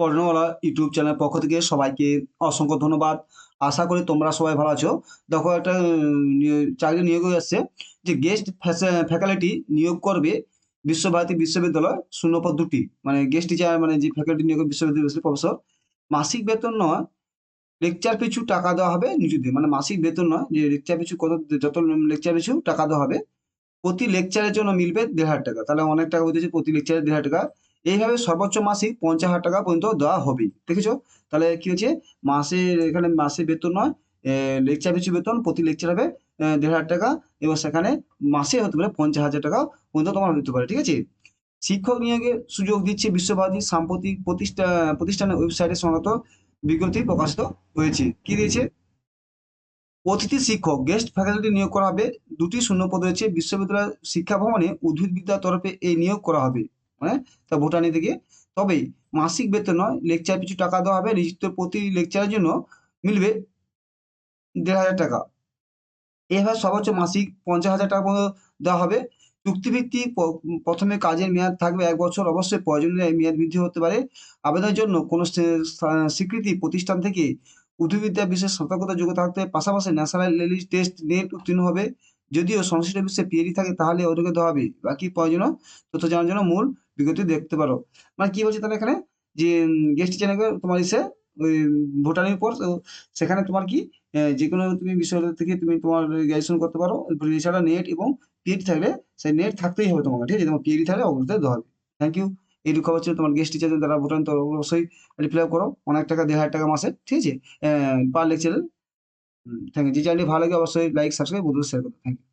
পড়ানোওয়ালা YouTube channel পক্ষ থেকে সবাইকে অসংখ্য ধন্যবাদ। আশা করি তোমরা সবাই ভালো আছো। দেখো একটা চাকরি নিয়োগ হয়ে আসছে যে গেস্ট ফ্যাকাল্টি নিয়োগ করবে বিশ্বভারতী বিশ্ববিদ্যালয় শূন্যপদ দুটি। মানে গেস্ট টিচার মানে যে ফ্যাকাল্টি নিয়োগ বিশ্ববিদ্যালয় প্রফেসর। মাসিক বেতন নয়, লেকচার পিছু টাকা দেওয়া হবে নিজেদের মানে মাসিক বেতন নয়, যে লেকচার পিছু কত, যত লেকচার পিছু টাকা দেওয়া হবে। প্রতি লেকচারের জন্য মিলবে দেড় হাজার টাকা। তাহলে অনেক টাকা হইতেছে প্রতি লেকচারে দেড় হাজার টাকা। এইভাবে সর্বোচ্চ মাসিক পঞ্চাশ হাজার টাকা পর্যন্ত দেওয়া হবে। দেখেছ? তাহলে কি হচ্ছে? মাসে এখানে মাসে বেতন নয় লেকচার পিছু বেতন প্রতি লেকচার হবে দেড় হাজার টাকা। এবং সেখানে মাসে হতে পারে পঞ্চাশ হাজার টাকা পর্যন্ত তোমার হতে পারে, ঠিক আছে? শিক্ষক নিয়োগের সুযোগ দিচ্ছে বিশ্বভারতী সাম্প্রতিক প্রতিষ্ঠা, প্রতিষ্ঠানের ওয়েবসাইটে সংগত বিজ্ঞপ্তি প্রকাশিত হয়েছে। কি দিয়েছে? অতিথি শিক্ষক গেস্ট ফ্যাকাল্টি নিয়োগ করা হবে। দুটি শূন্য পদ রয়েছে। বিশ্ববিদ্যালয় শিক্ষা ভবনে উদ্ভিদবিদ্যার তরফে এই নিয়োগ করা হবে। মানে তা ভুটানি থেকে তবে মাসিক বেতন নয় লেকচার পিছু টাকা দেওয়া হবে, নিযুক্ত প্রতি লেকচারের জন্য মিলবে দেড় হাজার টাকা। এভাবে সর্বোচ্চ মাসিক পঞ্চাশ হাজার টাকা পর্যন্ত দেওয়া হবে। চুক্তিভিত্তিক প্রথমে কাজের মেয়াদ থাকবে এক বছর। অবশ্যই প্রয়োজনীয় মেয়াদ বৃদ্ধি হতে পারে। আবেদনের জন্য কোনো স্বীকৃতি প্রতিষ্ঠান থেকে উদ্ভিদবিদ্যা বিশেষ সতর্কতা যোগ্যতা থাকতে পাশাপাশি ন্যাশনাল টেস্ট নেট উত্তীর্ণ হবে। যদিও সংশ্লিষ্ট বিষয়ে পিএডি থাকে, তাহলে ওদেরকে দেওয়া হবে। বাকি প্রয়োজনীয় তথ্য জানার জন্য মূল বিজ্ঞপ্তি দেখতে পারো। মানে কি বলছে তাহলে এখানে? যে গেস্ট চ্যানেলে তোমার এসে, ওই, ভোটারের উপর সেখানে তোমার কি যে কোনো তুমি বিষয় থেকে তুমি তোমার গ্র্যাজুয়েশন করতে পারো। এছাড়া নেট এবং পিএইচডি থাকলে সেই নেট থাকতেই হবে তোমাকে, ঠিক আছে? তোমার পিএইচডি থাকলে অবশ্যই দেওয়া হবে। থ্যাংক ইউ এইটুকু খবর ছিল তোমার গেস্ট টিচার যারা ভোটার, তো অবশ্যই রিপ্লাই করো। অনেক টাকা, দেড় হাজার টাকা মাসে, ঠিক আছে? পার লেকচারে থ্যাংক ইউ যে চ্যানেলটি ভালো লাগে অবশ্যই লাইক সাবস্ক্রাইব বন্ধুদের শেয়ার করো থ্যাংক ইউ